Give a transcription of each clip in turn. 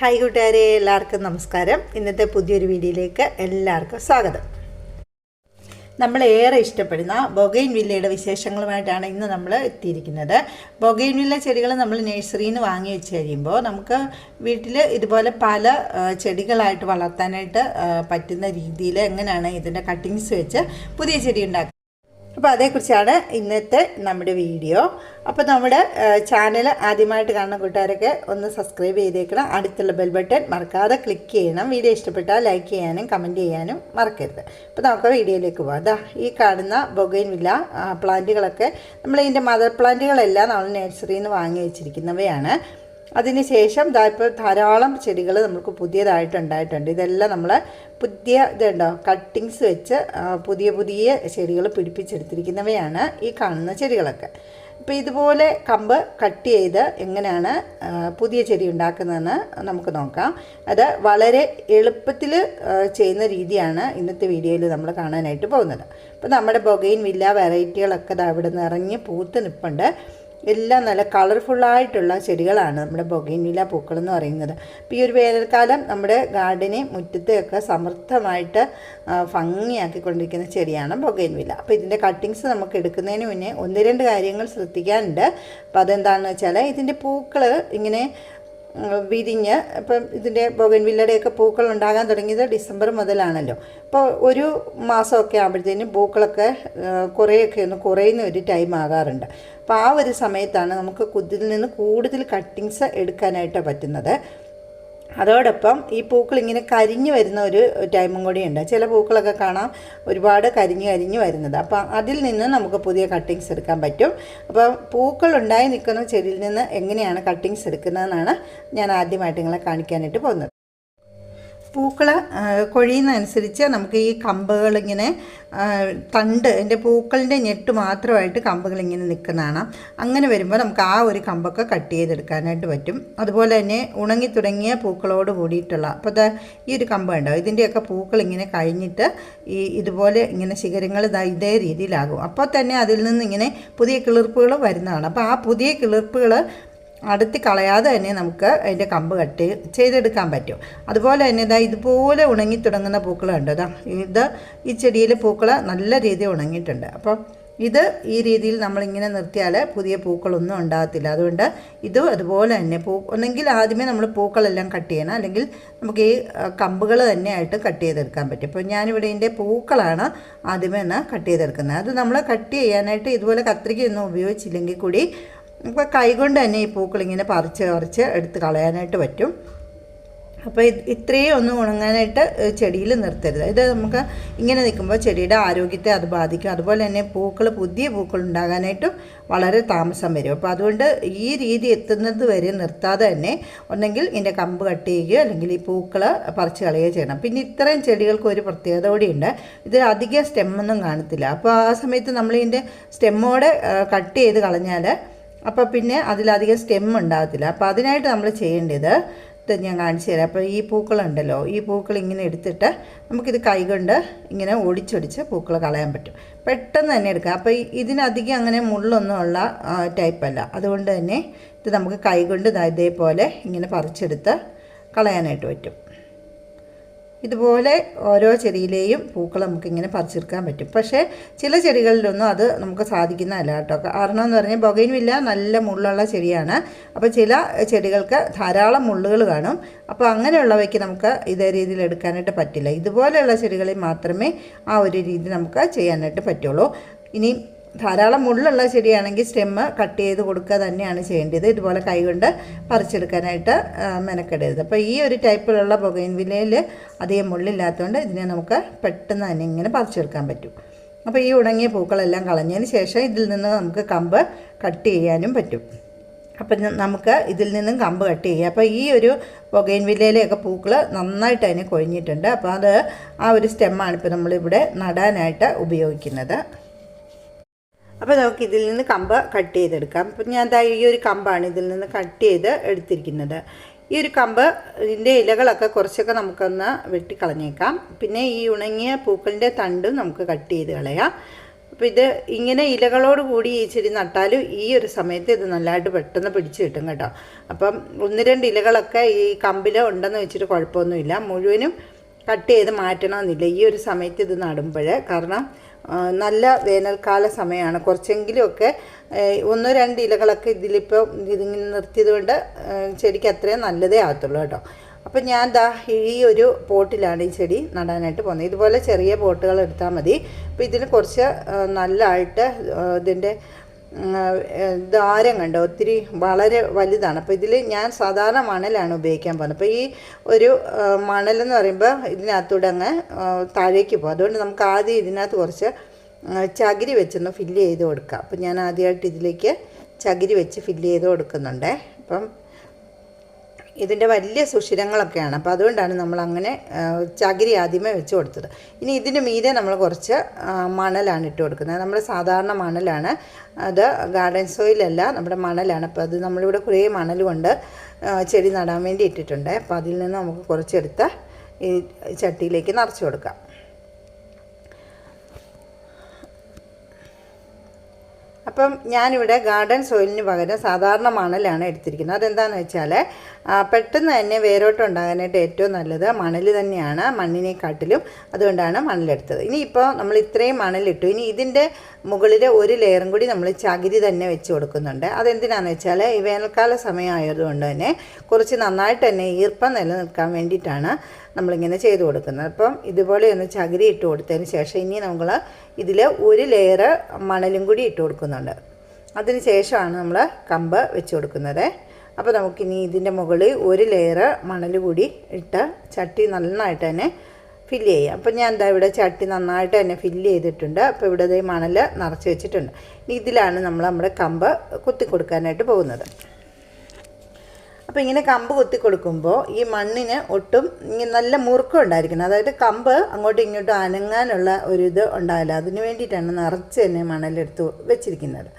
Hi കൂട്ടുകാരെ എല്ലാവർക്കും നമസ്കാരം. ഇന്നത്തെ പുതിയൊരു വീഡിയോയിലേക്ക് എല്ലാവർക്കും സ്വാഗതം. നമ്മൾ ഏറെ ഇഷ്ടപ്പെടുന്ന ബൊഗൈൻ വില്ലയുടെ വിശേഷങ്ങളുമായിട്ടാണ് ഇന്ന് നമ്മൾ എത്തിയിരിക്കുന്നത്. ബൊഗൈൻ വില്ല ചെടികൾ നമ്മൾ നഴ്സറിയിൽ നിന്ന് വാങ്ങി വെച്ച് കഴിയുമ്പോൾ നമുക്ക് വീട്ടിൽ ഇതുപോലെ പല ചെടികളായിട്ട് വളർത്താനായിട്ട് പറ്റുന്ന രീതിയിൽ എങ്ങനെയാണ് ഇതിന്റെ കട്ടിങ്സ് വെച്ച് പുതിയ ചെടി ഉണ്ടാക്കുക അപ്പോൾ അതേക്കുറിച്ചാണ് ഇന്നത്തെ നമ്മുടെ വീഡിയോ. അപ്പോൾ നമ്മുടെ ചാനൽ ആദ്യമായിട്ട് കാണുന്ന കൂട്ടുകാരൊക്കെ ഒന്ന് സബ്സ്ക്രൈബ് ചെയ്തേക്കണം. അടുത്തുള്ള ബെൽ ബട്ടൺ മറക്കാതെ ക്ലിക്ക് ചെയ്യണം. വീഡിയോ ഇഷ്ടപ്പെട്ടാൽ ലൈക്ക് ചെയ്യാനും കമന്റ് ചെയ്യാനും മറക്കരുത്. അപ്പോൾ നമുക്ക് വീഡിയോയിലേക്ക് പോകാം അതാ ഈ കാണുന്ന ബൊഗൈൻ വില്ല പ്ലാന്റുകളൊക്കെ നമ്മൾ ഇതിന്റെ മദർ പ്ലാന്റുകളെല്ലാം നമ്മൾ നഴ്സറിയിൽ നിന്ന് വാങ്ങി വെച്ചിരിക്കുന്നവയാണ്. അതിനുശേഷം ദാ ഇപ്പോൾ ധാരാളം ചെടികൾ നമുക്ക് പുതിയതായിട്ട് ഉണ്ടായിട്ടുണ്ട്. ഇതെല്ലാം നമ്മൾ പുതിയ ഇതുണ്ടോ കട്ടിങ്സ് വെച്ച് പുതിയ പുതിയ ചെടികൾ പിടിപ്പിച്ചെടുത്തിരിക്കുന്നവയാണ് ഈ കാണുന്ന ചെടികളൊക്കെ. അപ്പോൾ ഇതുപോലെ കമ്പ് കട്ട് ചെയ്ത് എങ്ങനെയാണ് പുതിയ ചെടി ഉണ്ടാക്കുന്നതെന്ന് നമുക്ക് നോക്കാം. അത് വളരെ എളുപ്പത്തിൽ ചെയ്യുന്ന രീതിയാണ് ഇന്നത്തെ വീഡിയോയിൽ നമ്മൾ കാണാനായിട്ട് പോകുന്നത്. അപ്പോൾ നമ്മുടെ ബൊഗൈൻ വില്ല വെറൈറ്റികളൊക്കെ ദാ ഇവിടെ നിറഞ്ഞ് പൂത്ത് നിൽപ്പുണ്ട് എല്ലാം നല്ല കളർഫുള്ളായിട്ടുള്ള ചെടികളാണ് നമ്മുടെ ബൊഗൈനില പൂക്കൾ എന്ന് പറയുന്നത്. അപ്പോൾ ഈ ഒരു വേനൽക്കാലം നമ്മുടെ ഗാർഡനെ മുറ്റത്തെയൊക്കെ സമൃദ്ധമായിട്ട് ഭംഗിയാക്കിക്കൊണ്ടിരിക്കുന്ന ചെടിയാണ് ബൊഗൈൻവില്ല. അപ്പോൾ ഇതിന്റെ കട്ടിങ്സ് നമുക്ക് എടുക്കുന്നതിന് മുന്നേ ഒന്ന് രണ്ട് കാര്യങ്ങൾ ശ്രദ്ധിക്കാനുണ്ട്. അപ്പോൾ അതെന്താണെന്ന് വെച്ചാൽ ഇതിന്റെ പൂക്കൾ ഇങ്ങനെ വിരിഞ്ഞ് ഇപ്പം ഇതിന്റെ ബൊഗൻവില്ലയുടെയൊക്കെ പൂക്കൾ ഉണ്ടാകാൻ തുടങ്ങിയത് ഡിസംബർ മുതലാണല്ലോ. അപ്പോൾ ഒരു മാസമൊക്കെ ആകുമ്പോഴത്തേനും പൂക്കളൊക്കെ കുറേയൊക്കെ ഒന്ന് കുറയുന്ന ഒരു ടൈം ആകാറുണ്ട്. അപ്പോൾ ആ ഒരു സമയത്താണ് നമുക്ക് കുതിൽ നിന്ന് കൂടുതൽ കട്ടിങ്സ് എടുക്കാനായിട്ട് പറ്റുന്നത്. അതോടൊപ്പം ഈ പൂക്കൾ ഇങ്ങനെ കരിഞ്ഞു വരുന്ന ഒരു ടൈമും കൂടിയുണ്ട് ചില പൂക്കളൊക്കെ കാണാം ഒരുപാട് കരിഞ്ഞു കരിഞ്ഞു വരുന്നത്. അപ്പോൾ അതിൽ നിന്ന് നമുക്ക് പുതിയ കട്ടിങ്സ് എടുക്കാൻ പറ്റും. അപ്പോൾ പൂക്കൾ ഉണ്ടായി നിൽക്കുന്ന ചെടിയിൽ നിന്ന് എങ്ങനെയാണ് കട്ടിങ്സ് എടുക്കുന്നതെന്നാണ് ഞാൻ ആദ്യമായിട്ട് നിങ്ങളെ കാണിക്കാനായിട്ട് പോകുന്നത്. പൂക്കൾ കൊഴിയുന്നതനുസരിച്ച് നമുക്ക് ഈ ആ, തണ്ട് എന്റെ പൂക്കളിന്റെ ഞെട്ട് മാത്രമായിട്ട് കമ്പുകൾ ഇങ്ങനെ നിൽക്കുന്നതാണ്. അങ്ങനെ വരുമ്പോൾ നമുക്ക് ആ ഒരു കമ്പൊക്കെ കട്ട് ചെയ്തെടുക്കാനായിട്ട് പറ്റും. അതുപോലെ തന്നെ ഉണങ്ങി തുടങ്ങിയ പൂക്കളോട് കൂടിയിട്ടുള്ള അപ്പോൾ ഇതാ ഈ ഒരു കമ്പ് ഉണ്ടാവും ഇതിന്റെയൊക്കെ പൂക്കൾ ഇങ്ങനെ കഴിഞ്ഞിട്ട് ഈ ഇതുപോലെ ഇങ്ങനെ ശിഖരങ്ങൾ ഇതേ രീതിയിലാകും. അപ്പോൾ തന്നെ അതിൽ നിന്ന് ഇങ്ങനെ പുതിയ കിളിർപ്പുകൾ വരുന്നതാണ്. അപ്പോൾ ആ പുതിയ കിളിർപ്പുകൾ അടുത്ത് കളയാതെ തന്നെ നമുക്ക് അതിന്റെ കമ്പ് കട്ട് ചെയ്തെടുക്കാൻ പറ്റും. അതുപോലെ തന്നെ ഇതാ ഇതുപോലെ ഉണങ്ങി തുടങ്ങുന്ന പൂക്കൾ ഉണ്ട് ഇതാ ഇത് ഈ ചെടിയിൽ പൂക്കൾ നല്ല രീതിയിൽ ഉണങ്ങിയിട്ടുണ്ട്. അപ്പോൾ ഇത് ഈ രീതിയിൽ നമ്മളിങ്ങനെ നിർത്തിയാൽ പുതിയ പൂക്കളൊന്നും ഉണ്ടാകത്തില്ല. അതുകൊണ്ട് ഇതും അതുപോലെ തന്നെ പൂ ഒന്നെങ്കിൽ ആദ്യമേ നമ്മൾ പൂക്കളെല്ലാം കട്ട് ചെയ്യണം. അല്ലെങ്കിൽ നമുക്ക് ഈ കമ്പുകൾ തന്നെയായിട്ട് കട്ട് ചെയ്തെടുക്കാൻ പറ്റും. അപ്പോൾ ഞാനിവിടെ ഇതിന്റെ പൂക്കളാണ് ആദ്യമേ ഒന്ന് കട്ട് ചെയ്തെടുക്കുന്നത്. അത് നമ്മൾ കട്ട് ചെയ്യാനായിട്ട് ഇതുപോലെ കത്രികയൊന്നും ഉപയോഗിച്ചില്ലെങ്കിൽ കൂടി നമുക്ക് കൈകൊണ്ട് തന്നെ ഈ പൂക്കളിങ്ങനെ പറിച്ച് പറിച്ച് എടുത്ത് കളയാനായിട്ട് പറ്റും. അപ്പോൾ ഇത് ഇത്രയും ഒന്നും ഉണങ്ങാനായിട്ട് ചെടിയിൽ നിർത്തരുത്. ഇത് നമുക്ക് ഇങ്ങനെ നിൽക്കുമ്പോൾ ചെടിയുടെ ആരോഗ്യത്തെ അത് ബാധിക്കും. അതുപോലെ തന്നെ പൂക്കൾ പുതിയ പൂക്കൾ ഉണ്ടാകാനായിട്ടും വളരെ താമസം വരും. അപ്പോൾ അതുകൊണ്ട് ഈ രീതി എത്തുന്നത് വരെ നിർത്താതെ തന്നെ ഒന്നെങ്കിൽ ഇതിന്റെ കമ്പ് കട്ട് ചെയ്യുകയോ അല്ലെങ്കിൽ ഈ പൂക്കൾ പറിച്ച് കളയുകയോ ചെയ്യണം. പിന്നെ ഇത്രയും ചെടികൾക്ക് ഒരു പ്രത്യേകത കൂടിയുണ്ട്. ഇത് അധികം സ്റ്റെമ്മൊന്നും കാണത്തില്ല. അപ്പോൾ ആ സമയത്ത് നമ്മൾ ഇതിന്റെ സ്റ്റെമ്മോടെ കട്ട് ചെയ്ത് കളഞ്ഞാൽ അപ്പോൾ പിന്നെ അതിലധികം സ്റ്റെം ഉണ്ടാകത്തില്ല. അപ്പോൾ അതിനായിട്ട് നമ്മൾ ചെയ്യേണ്ടത് ഇത് ഞാൻ കാണിച്ചു തരാം. അപ്പോൾ ഈ പൂക്കളുണ്ടല്ലോ ഈ പൂക്കൾ ഇങ്ങനെ എടുത്തിട്ട് നമുക്കിത് കൈകൊണ്ട് ഇങ്ങനെ ഒടിച്ചൊടിച്ച് പൂക്കൾ കളയാൻ പറ്റും. പെട്ടെന്ന് തന്നെ എടുക്കാം. അപ്പോൾ ഇതിനധികം അങ്ങനെ മുള്ളൊന്നും ഉള്ള ടൈപ്പല്ല അതുകൊണ്ട് തന്നെ ഇത് നമുക്ക് കൈകൊണ്ട് ഇതേപോലെ ഇങ്ങനെ പറിച്ചെടുത്ത് കളയാനായിട്ട് പറ്റും. ഇതുപോലെ ഓരോ ചെടിയിലെയും പൂക്കൾ നമുക്കിങ്ങനെ പറിച്ചെടുക്കാൻ പറ്റും. പക്ഷേ ചില ചെടികളിലൊന്നും അത് നമുക്ക് സാധിക്കുന്നതല്ല കേട്ടോ. കാരണം എന്ന് പറഞ്ഞാൽ ബൊഗൈൻവില്ല നല്ല മുള്ളുള്ള ചെടിയാണ്. അപ്പോൾ ചില ചെടികൾക്ക് ധാരാളം മുള്ളുകൾ കാണും. അപ്പോൾ അങ്ങനെയുള്ളവയ്ക്ക് നമുക്ക് ഇതേ രീതിയിൽ എടുക്കാനായിട്ട് പറ്റില്ല. ഇതുപോലെയുള്ള ചെടികളിൽ മാത്രമേ ആ ഒരു രീതി നമുക്ക് ചെയ്യാനായിട്ട് പറ്റുള്ളൂ. ഇനി ധാരാളം മുള്ളുള്ള ചെടിയാണെങ്കിൽ സ്റ്റെമ്മ് കട്ട് ചെയ്ത് കൊടുക്കുക തന്നെയാണ് ചെയ്യേണ്ടത്. ഇതുപോലെ കൈകൊണ്ട് പറിച്ചെടുക്കാനായിട്ട് മെനക്കെടരുത്. അപ്പോൾ ഈ ഒരു ടൈപ്പിലുള്ള പുകയിൻ വിലയിൽ അധികം മുള്ളില്ലാത്തതുകൊണ്ട് ഇതിനെ നമുക്ക് പെട്ടെന്ന് തന്നെ ഇങ്ങനെ പറിച്ചെടുക്കാൻ പറ്റും. അപ്പോൾ ഈ ഉണങ്ങിയ പൂക്കളെല്ലാം കളഞ്ഞതിന് ശേഷം ഇതിൽ നിന്ന് നമുക്ക് കമ്പ് കട്ട് ചെയ്യാനും പറ്റും. അപ്പം നമുക്ക് ഇതിൽ നിന്നും കമ്പ് കട്ട് ചെയ്യാം. അപ്പോൾ ഈ ഒരു പുകയിൻ വില്ലയിലെയൊക്കെ പൂക്കൾ നന്നായിട്ട് അതിനെ കൊഴിഞ്ഞിട്ടുണ്ട്. അപ്പോൾ അത് ആ ഒരു സ്റ്റെമ്മാണ് ഇപ്പോൾ നമ്മളിവിടെ നടാനായിട്ട് ഉപയോഗിക്കുന്നത്. അപ്പോൾ നമുക്ക് ഇതിൽ നിന്ന് കമ്പ് കട്ട് ചെയ്തെടുക്കാം. അപ്പം ഞാൻ ദാ ഈ ഒരു കമ്പാണ് ഇതിൽ നിന്ന് കട്ട് ചെയ്ത് എടുത്തിരിക്കുന്നത്. ഈ ഒരു കമ്പ് ഇതിന്റെ ഇലകളൊക്കെ കുറച്ചൊക്കെ നമുക്കൊന്ന് വെട്ടിക്കളഞ്ഞേക്കാം. പിന്നെ ഈ ഉണങ്ങിയ പൂക്കളിന്റെ തണ്ടും നമുക്ക് കട്ട് ചെയ്ത് കളയാം. അപ്പോൾ ഇത് ഇങ്ങനെ ഇലകളോട് കൂടി ഈ ചെടി നട്ടാലും ഈ ഒരു സമയത്ത് ഇത് നല്ലതായിട്ട് പെട്ടെന്ന് പിടിച്ച് കിട്ടും കേട്ടോ. അപ്പം ഒന്ന് രണ്ട് ഇലകളൊക്കെ ഈ കമ്പിൽ ഉണ്ടെന്ന് വെച്ചിട്ട് കുഴപ്പമൊന്നുമില്ല. മുഴുവനും കട്ട് ചെയ്ത് മാറ്റണമെന്നില്ല. ഈ ഒരു സമയത്ത് ഇത് നടുമ്പോൾ കാരണം നല്ല വേനൽക്കാല സമയമാണ്. കുറച്ചെങ്കിലുമൊക്കെ ഒന്നോ രണ്ട് ഇലകളൊക്കെ ഇതിലിപ്പോൾ ഇതിങ്ങനെ നിർത്തിയത് കൊണ്ട് ചെടിക്ക് അത്രയും നല്ലതേ ആകത്തുള്ളൂ കേട്ടോ. അപ്പം ഞാൻ ദാ ഈ ഒരു പോട്ടിലാണ് ഈ ചെടി നടാനായിട്ട് പോകുന്നത്. ഇതുപോലെ ചെറിയ പോട്ടുകൾ എടുത്താൽ മതി. അപ്പോൾ ഇതിന് കുറച്ച് നല്ലതായിട്ട് ഇതിന്റെ ദ്വാരം കണ്ടോ? ഒത്തിരി വളരെ വലുതാണ്. അപ്പോൾ ഇതിൽ ഞാൻ സാധാരണ മണലാണ് ഉപയോഗിക്കാൻ പോകുന്നത്. അപ്പോൾ ഈ ഒരു മണലെന്ന് പറയുമ്പോൾ ഇതിനകത്തൂടെ അങ്ങ് താഴേക്ക് പോകും അതുകൊണ്ട് നമുക്ക് ആദ്യം ഇതിനകത്ത് കുറച്ച് ചകിരി വെച്ചൊന്ന് ഫില്ല് ചെയ്ത് കൊടുക്കാം. അപ്പോൾ ഞാൻ ആദ്യമായിട്ട് ഇതിലേക്ക് ചകിരി വെച്ച് ഫില്ല് ചെയ്ത് കൊടുക്കുന്നുണ്ടേ. അപ്പം ഇതിന്റെ വലിയ സുഷിരങ്ങളൊക്കെയാണ്. അപ്പോൾ അതുകൊണ്ടാണ് നമ്മൾ അങ്ങനെ ചകിരി ആദ്യമേ വെച്ച് കൊടുത്തത്. ഇനി ഇതിന് മീതെ നമ്മൾ കുറച്ച് മണലാണ് ഇട്ട് കൊടുക്കുന്നത്. നമ്മൾ സാധാരണ മണലാണ്. അത് ഗാർഡൻ സോയിലല്ല നമ്മുടെ മണലാണ്. അപ്പോൾ അത് നമ്മളിവിടെ കുറേ മണൽ കൊണ്ട് ചെടി നടാൻ വേണ്ടി ഇട്ടിട്ടുണ്ട്. അപ്പോൾ അതിൽ നിന്ന് നമുക്ക് കുറച്ചെടുത്ത് ഈ ചട്ടിയിലേക്ക് നിറച്ച് കൊടുക്കാം. അപ്പം ഞാനിവിടെ ഗാർഡൻ സോയിലിന് പകരം സാധാരണ മണലാണ് എടുത്തിരിക്കുന്നത്. അതെന്താണെന്ന് വെച്ചാൽ പെട്ടെന്ന് തന്നെ വേരോട്ടം ഉണ്ടാകാനായിട്ട് ഏറ്റവും നല്ലത് മണൽ തന്നെയാണ് മണ്ണിനെക്കാട്ടിലും അതുകൊണ്ടാണ് മണലെടുത്തത്. ഇനിയിപ്പോൾ നമ്മൾ ഇത്രയും മണലിട്ടു. ഇനി ഇതിന്റെ മുകളിൽ ഒരു ലെയറും കൂടി നമ്മൾ ചകിരി തന്നെ വെച്ച് കൊടുക്കുന്നുണ്ട്. അതെന്തിനാണെന്ന് വെച്ചാൽ ഈ വേനൽക്കാല സമയമായതുകൊണ്ട് തന്നെ കുറച്ച് നന്നായിട്ട് തന്നെ ഈർപ്പം നിലനിൽക്കാൻ വേണ്ടിയിട്ടാണ് നമ്മളിങ്ങനെ ചെയ്ത് കൊടുക്കുന്നത്. അപ്പം ഇതുപോലെ ഒന്ന് ചകിരി ഇട്ട് കൊടുത്തതിന് ശേഷം ഇനി നമ്മൾ ഇതിൽ ഒരു ലെയർ മണലും കൂടി ഇട്ട് കൊടുക്കുന്നുണ്ട്. അതിന് ശേഷമാണ് നമ്മൾ കമ്പ് വെച്ച് കൊടുക്കുന്നത്. അപ്പോൾ നമുക്കിനി ഇതിന്റെ മുകളിൽ ഒരു ലെയർ മണൽ കൂടി ഇട്ട് ചട്ടി നന്നായിട്ട് തന്നെ ഫില്ല് ചെയ്യാം. അപ്പോൾ ഞാൻ എന്താ ഇവിടെ ചട്ടി നന്നായിട്ട് തന്നെ ഫില്ല് ചെയ്തിട്ടുണ്ട്. അപ്പോൾ ഇവിടെ മണൽ നിറച്ച് വെച്ചിട്ടുണ്ട്. ഇതിലാണ് നമ്മൾ നമ്മുടെ കമ്പ് കുത്തി കൊടുക്കാനായിട്ട് പോകുന്നത്. അപ്പോൾ ഇങ്ങനെ കമ്പ് കൊത്തി കൊടുക്കുമ്പോൾ ഈ മണ്ണിന് ഒട്ടും നല്ല മുറുക്കം ഉണ്ടായിരിക്കണം. അതായത് കമ്പ് അങ്ങോട്ടും ഇങ്ങോട്ടും അനങ്ങാനുള്ള ഒരു ഇത് ഉണ്ടാവില്ല. അതിന് വേണ്ടിയിട്ടാണ് നിറച്ച് തന്നെ മണലെടുത്ത് വെച്ചിരിക്കുന്നത്.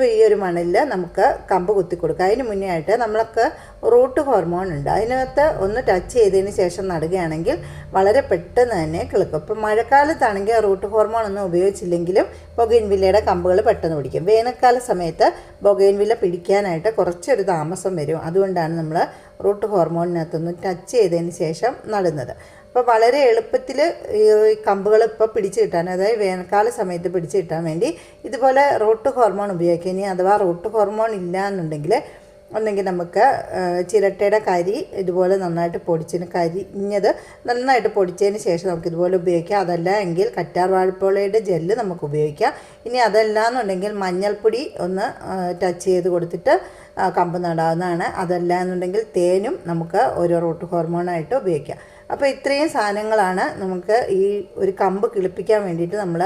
അപ്പോൾ ഈ ഒരു മണലിൽ നമുക്ക് കമ്പ് കുത്തി കൊടുക്കുക. അതിന് മുന്നേ ആയിട്ട് നമ്മൾക്ക് റൂട്ട് ഹോർമോൺ ഉണ്ട്. അതിനകത്ത് ഒന്ന് ടച്ച് ചെയ്തതിന് ശേഷം നടുകയാണെങ്കിൽ വളരെ പെട്ടെന്ന് തന്നെ കിളുക്കും. ഇപ്പം മഴക്കാലത്താണെങ്കിൽ റൂട്ട് ഹോർമോൺ ഒന്നും ഉപയോഗിച്ചില്ലെങ്കിലും ബൊഗൈൻവില്ലയുടെ കമ്പുകൾ പെട്ടെന്ന് പിടിക്കും. വേനൽക്കാല സമയത്ത് ബൊഗൈൻവില്ല പിടിക്കാനായിട്ട് കുറച്ചൊരു താമസം വരും. അതുകൊണ്ടാണ് നമ്മൾ റൂട്ട് ഹോർമോണിനകത്തൊന്ന് ടച്ച് ചെയ്തതിന് ശേഷം നടുന്നത്. അപ്പോൾ വളരെ എളുപ്പത്തിൽ ഈ കമ്പുകൾ ഇപ്പോൾ പിടിച്ച് കിട്ടാൻ അതായത് വേനൽക്കാല സമയത്ത് പിടിച്ച് കിട്ടാൻ വേണ്ടി ഇതുപോലെ റോട്ട് ഹോർമോൺ ഉപയോഗിക്കുക ഇനി അഥവാ റോട്ട് ഹോർമോൺ ഇല്ല എന്നുണ്ടെങ്കിൽ ഒന്നെങ്കിൽ നമുക്ക് ചിരട്ടയുടെ കരി ഇതുപോലെ നന്നായിട്ട് പൊടിച്ചതിന് കരിഞ്ഞത് നന്നായിട്ട് പൊടിച്ചതിന് ശേഷം നമുക്ക് ഇതുപോലെ ഉപയോഗിക്കാം. അതല്ല എങ്കിൽ കറ്റാർ വാഴപ്പോളയുടെ ജെല്ല് നമുക്ക് ഉപയോഗിക്കാം. ഇനി അതല്ല എന്നുണ്ടെങ്കിൽ മഞ്ഞൾപ്പൊടി ഒന്ന് ടച്ച് ചെയ്ത് കൊടുത്തിട്ട് കമ്പ് നടാവുന്നതാണ്. അതല്ല എന്നുണ്ടെങ്കിൽ തേനും നമുക്ക് ഒരു റൂട്ട് ഹോർമോണായിട്ട് ഉപയോഗിക്കാം. അപ്പോൾ ഇത്രയും സാധനങ്ങളാണ് നമുക്ക് ഈ ഒരു കമ്പ് കിളിപ്പിക്കാൻ വേണ്ടിയിട്ട് നമ്മൾ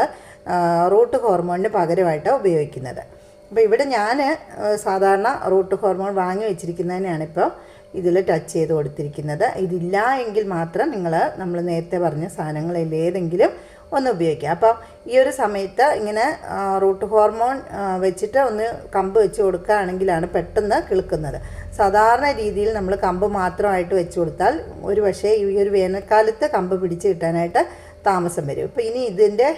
റൂട്ട് ഹോർമോണിന് പകരമായിട്ട് ഉപയോഗിക്കുന്നത്. അപ്പോൾ ഇവിടെ ഞാൻ സാധാരണ റൂട്ട് ഹോർമോൺ വാങ്ങി വെച്ചിരിക്കുന്നതിനാണ് ഇപ്പോൾ ഇതിൽ ടച്ച് ചെയ്ത് കൊടുത്തിരിക്കുന്നത്. ഇതില്ല എങ്കിൽ മാത്രം നിങ്ങൾ നമ്മൾ നേരത്തെ പറഞ്ഞ സാധനങ്ങളിൽ ഏതെങ്കിലും ഒന്ന് ഉപയോഗിക്കുക അപ്പം ഈ ഒരു സമയത്ത് ഇങ്ങനെ റൂട്ട് ഹോർമോൺ വെച്ചിട്ട് ഒന്ന് കമ്പ് വെച്ച് കൊടുക്കുകയാണെങ്കിലാണ് പെട്ടെന്ന് കിളുക്കുന്നത്. സാധാരണ രീതിയിൽ നമ്മൾ കമ്പ് മാത്രമായിട്ട് വെച്ച് കൊടുത്താൽ ഒരു പക്ഷേ ഈ ഒരു വേനൽക്കാലത്ത് കമ്പ് പിടിച്ച് കിട്ടാനായിട്ട് താമസം വരും. അപ്പോൾ ഇനി ഇതിന്റെ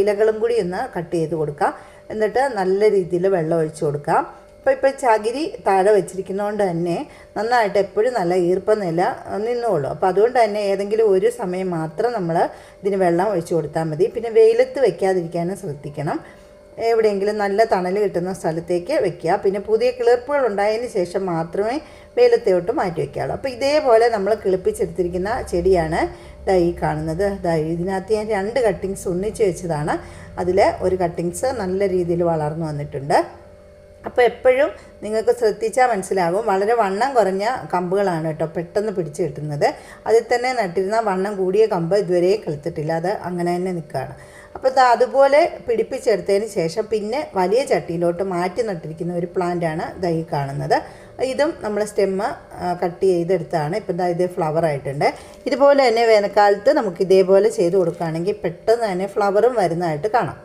ഇലകളും കൂടി ഒന്ന് കട്ട് ചെയ്ത് കൊടുക്കാം. എന്നിട്ട് നല്ല രീതിയിൽ വെള്ളം ഒഴിച്ചു കൊടുക്കാം. അപ്പോൾ ഇപ്പോൾ ചകിരി താഴെ വെച്ചിരിക്കുന്നതുകൊണ്ട് തന്നെ നന്നായിട്ട് എപ്പോഴും നല്ല ഈർപ്പം നില നിന്നോളൂ. അപ്പോൾ അതുകൊണ്ട് തന്നെ ഏതെങ്കിലും ഒരു സമയം മാത്രം നമ്മൾ ഇതിന് വെള്ളം ഒഴിച്ചു കൊടുത്താൽ മതി. പിന്നെ വെയിലത്ത് വെക്കാതിരിക്കാനും ശ്രദ്ധിക്കണം. എവിടെയെങ്കിലും നല്ല തണൽ കിട്ടുന്ന സ്ഥലത്തേക്ക് വെക്കുക. പിന്നെ പുതിയ കിളിർപ്പുകൾ ഉണ്ടായതിന് ശേഷം മാത്രമേ വെയിലത്തോട്ട് മാറ്റി വയ്ക്കാവുള്ളൂ അപ്പോൾ ഇതേപോലെ നമ്മൾ കിളിപ്പിച്ചെടുത്തിരിക്കുന്ന ചെടിയാണ് ദാ ഈ കാണുന്നത്. ദാ ഇതിനകത്ത് ഞാൻ രണ്ട് കട്ടിങ്സ് ഒന്നിച്ച് വെച്ചതാണ്. അതിൽ ഒരു കട്ടിങ്സ് നല്ല രീതിയിൽ വളർന്നു വന്നിട്ടുണ്ട്. അപ്പോൾ എപ്പോഴും നിങ്ങൾക്ക് ശ്രദ്ധിച്ചാൽ മനസ്സിലാകും. വളരെ വണ്ണം കുറഞ്ഞ കമ്പുകളാണ് കേട്ടോ പെട്ടെന്ന് പിടിച്ച് കിട്ടുന്നത്. അതിൽ തന്നെ നട്ടിരുന്ന വണ്ണം കൂടിയ കമ്പ് ഇതുവരെ കിളുത്തിട്ടില്ല അത് അങ്ങനെ തന്നെ നിൽക്കുകയാണ്. അപ്പോൾ അതുപോലെ പിടിപ്പിച്ചെടുത്തതിന് ശേഷം പിന്നെ വലിയ ചട്ടിയിലോട്ട് മാറ്റി നട്ടിരിക്കുന്ന ഒരു പ്ലാന്റാണ് ദൈ കാണുന്നത്. ഇതും നമ്മൾ സ്റ്റെമ്മ് കട്ട് ചെയ്തെടുത്താണ് ഇപ്പം ദാ ഇത് ഫ്ലവർ ആയിട്ടുണ്ട്. ഇതുപോലെ തന്നെ വേനൽക്കാലത്ത് നമുക്ക് ഇതേപോലെ ചെയ്ത് കൊടുക്കുകയാണെങ്കിൽ പെട്ടെന്ന് തന്നെ ഫ്ലവറും വരുന്നതായിട്ട് കാണാം.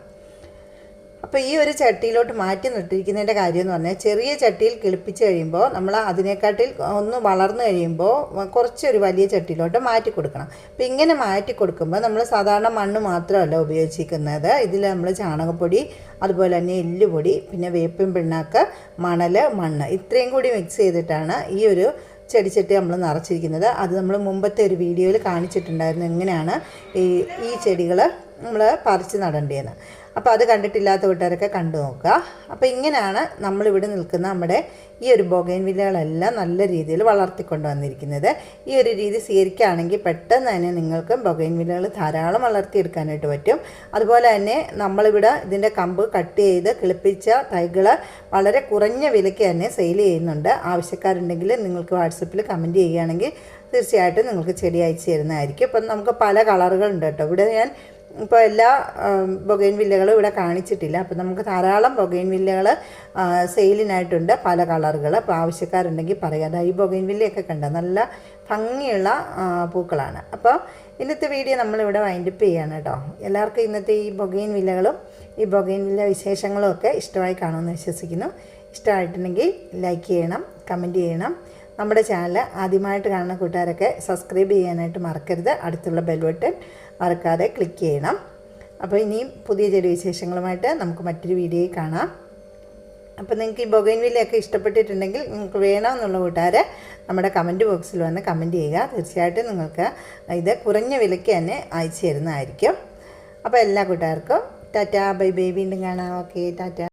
അപ്പോൾ ഈ ഒരു ചട്ടിയിലോട്ട് മാറ്റി നട്ടിരിക്കുന്നതിന്റെ കാര്യം എന്ന് പറഞ്ഞാൽ ചെറിയ ചട്ടിയിൽ കിളിപ്പിച്ച് കഴിയുമ്പോൾ നമ്മൾ അതിനെക്കാട്ടിൽ ഒന്ന് വളർന്നു കഴിയുമ്പോൾ കുറച്ചൊരു വലിയ ചട്ടിയിലോട്ട് മാറ്റി കൊടുക്കണം. അപ്പോൾ ഇങ്ങനെ മാറ്റി കൊടുക്കുമ്പോൾ നമ്മൾ സാധാരണ മണ്ണ് മാത്രമല്ല ഉപയോഗിച്ചിരിക്കുന്നത്. ഇതിൽ നമ്മൾ ചാണകപ്പൊടി അതുപോലെ തന്നെ എല്ലുപൊടി പിന്നെ വേപ്പിൻ പിണ്ണാക്ക് മണൽ മണ്ണ് ഇത്രയും കൂടി മിക്സ് ചെയ്തിട്ടാണ് ഈ ഒരു ചെടിച്ചട്ടി നമ്മൾ നിറച്ചിരിക്കുന്നത്. അത് നമ്മൾ മുമ്പത്തെ ഒരു വീഡിയോയിൽ കാണിച്ചിട്ടുണ്ടായിരുന്നു എങ്ങനെയാണ് ഈ ഈ ചെടികൾ നമ്മൾ പറിച്ച് നടേണ്ടതെന്ന് അപ്പോൾ അത് കണ്ടിട്ടില്ലാത്ത വീട്ടുകാരൊക്കെ കണ്ടു നോക്കുക. അപ്പോൾ ഇങ്ങനെയാണ് നമ്മളിവിടെ നിൽക്കുന്ന നമ്മുടെ ഈ ഒരു ബൊഗൈൻ വില്ലകളെല്ലാം നല്ല രീതിയിൽ വളർത്തിക്കൊണ്ട് വന്നിരിക്കുന്നത്. ഈ ഒരു രീതി സ്വീകരിക്കുകയാണെങ്കിൽ പെട്ടെന്ന് തന്നെ നിങ്ങൾക്ക് ബൊഗൈൻ വില്ലകൾ ധാരാളം വളർത്തിയെടുക്കാനായിട്ട് പറ്റും. അതുപോലെ തന്നെ നമ്മളിവിടെ ഇതിന്റെ കമ്പ് കട്ട് ചെയ്ത് കിളിപ്പിച്ച തൈകൾ വളരെ കുറഞ്ഞ വിലയ്ക്ക് തന്നെ സെയിൽ ചെയ്യുന്നുണ്ട്. ആവശ്യക്കാരുണ്ടെങ്കിൽ നിങ്ങൾക്ക് വാട്സപ്പിൽ കമന്റ് ചെയ്യുകയാണെങ്കിൽ തീർച്ചയായിട്ടും നിങ്ങൾക്ക് ചെടി അയച്ചു തരുന്നതായിരിക്കും. ഇപ്പം നമുക്ക് പല കളറുകളുണ്ട് കേട്ടോ. ഇവിടെ ഞാൻ ഇപ്പോൾ എല്ലാ ബൊഗൈൻ വില്ലകളും ഇവിടെ കാണിച്ചിട്ടില്ല. അപ്പോൾ നമുക്ക് ധാരാളം ബൊഗൈൻ വില്ലകൾ സെയിലിനായിട്ടുണ്ട്. പല കളറുകൾ അപ്പോൾ ആവശ്യക്കാരുണ്ടെങ്കിൽ പറയാം. അതായത് ഈ ബൊഗൈൻ വില്ലയൊക്കെ കണ്ട? നല്ല ഭംഗിയുള്ള പൂക്കളാണ്. അപ്പോൾ ഇന്നത്തെ വീഡിയോ നമ്മളിവിടെ വൈൻഡപ്പ് ചെയ്യാണ് കേട്ടോ. എല്ലാവർക്കും ഇന്നത്തെ ഈ ബൊഗൈൻ വില്ലകളും ഈ ബൊഗൈൻ വില്ല വിശേഷങ്ങളും ഒക്കെ ഇഷ്ടമായി കാണുമെന്ന് വിശ്വസിക്കുന്നു. ഇഷ്ടമായിട്ടുണ്ടെങ്കിൽ ലൈക്ക് ചെയ്യണം കമന്റ് ചെയ്യണം. നമ്മുടെ ചാനൽ ആദ്യമായിട്ട് കാണുന്ന കൂട്ടുകാരൊക്കെ സബ്സ്ക്രൈബ് ചെയ്യാനായിട്ട് മറക്കരുത്. അടുത്തുള്ള ബെൽ ബട്ടൺ മറക്കാതെ ക്ലിക്ക് ചെയ്യണം. അപ്പോൾ ഇനിയും പുതിയ ചെറിയ വിശേഷങ്ങളുമായിട്ട് നമുക്ക് മറ്റൊരു വീഡിയോയിൽ കാണാം. അപ്പോൾ നിങ്ങൾക്ക് ഈ ബൊഗൈൻവില്ലയൊക്കെ ഇഷ്ടപ്പെട്ടിട്ടുണ്ടെങ്കിൽ നിങ്ങൾക്ക് വേണമെന്നുള്ള കൂട്ടുകാർ നമ്മുടെ കമന്റ് ബോക്സിൽ വന്ന് കമന്റ് ചെയ്യുക. തീർച്ചയായിട്ടും നിങ്ങൾക്ക് ഇത് കുറഞ്ഞ വിലയ്ക്ക് തന്നെ അയച്ചു തരുന്നതായിരിക്കും. അപ്പോൾ എല്ലാ കൂട്ടുകാർക്കും ടാറ്റാ ബൈ ബൈ. വീണ്ടും കാണാം. ഓക്കെ ടാറ്റ.